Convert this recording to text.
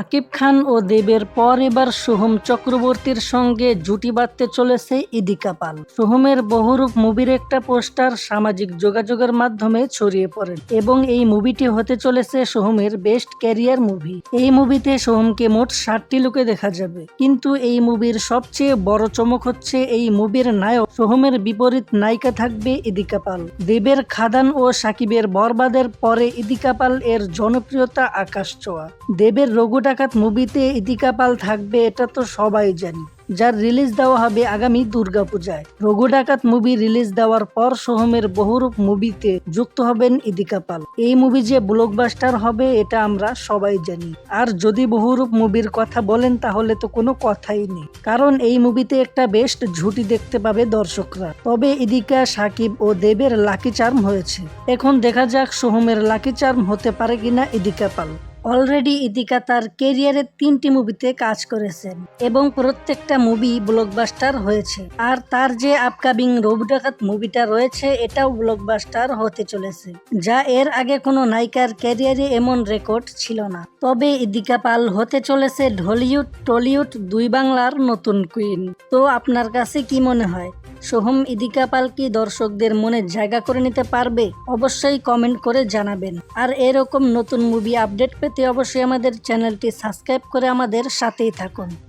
আকিব খান ও দেবের পর এবার সোহম চক্রবর্তীর সঙ্গে জুটি বাঁধতে চলেছে ইদিকা পাল। সোহমের বহুরূপ মুভির একটা পোস্টার সামাজিক যোগাযোগের মাধ্যমে ছড়িয়ে পড়ে এবং এই মুভিটি হতে চলেছে সোহমের বেস্ট ক্যারিয়ার মুভি। এই মুভিতে সোহমকে মোট ষাটটি লুকে দেখা যাবে। কিন্তু এই মুভির সবচেয়ে বড় চমক হচ্ছে এই মুভির নায়ক। সোহমের বিপরীত নায়িকা থাকবে ইদিকা পাল। দেবের খাদান ও সাকিবের বরবাদের পরে ইদিকা পাল এর জনপ্রিয়তা আকাশ ছোঁয়া। দেবের রঘু ডাকাত মুভিতে ইদিকা পাল থাকবে, এটা তো সবাই জানি। যার রিলিজ দেওয়া হবে আগামী দুর্গাপূজায়। রঘু ডাকাত মুভি রিলিজ দেওয়ার পর সোহমের বহুরূপ মুভিতে যুক্ত হবেন ইদিকা পাল। এই মুভি যে ব্লকবাস্টার হবে, এটা আমরা সবাই জানি। আর যদি বহুরূপ মুভির কথা বলেন, তাহলে তো কোনো কথাই নেই। কারণ এই মুভিতে একটা বেস্ট ঝুটি দেখতে পাবে দর্শকরা। তবে ইদিকা সাকিব ও দেবের লাকি চার্ম হয়েছে। এখন দেখা যাক সোহমের লাকি চার্ম হতে পারে কিনা ইদিকা পাল। অলরেডি ইদিকা তার কেরিয়ারের তিনটি মুভিতে কাজ করেছেন এবং প্রত্যেকটা মুভি ব্লকবাস্টার হয়েছে। আর তার যে আপকামিং রবি ডাকাত মুভিটা রয়েছে, এটাও ব্লকবাস্টার হতে চলেছে, যা এর আগে কোনো নায়িকার ক্যারিয়ারে এমন রেকর্ড ছিল না। তবে ইদিকা পাল হতে চলেছে ঢলিউড, টলিউড, দুই বাংলার নতুন কুইন তো আপনার কাছে কি মনে হয়? সোহম ইদিকা পাল কি দর্শকদের মনে জায়গা করে নিতে পারবে, অবশ্যই কমেন্ট করে জানাবেন। আর এরকম নতুন মুভি আপডেট পেতে অবশ্যই আমাদের চ্যানেলটি সাবস্ক্রাইব করে আমাদের সাথেই থাকুন।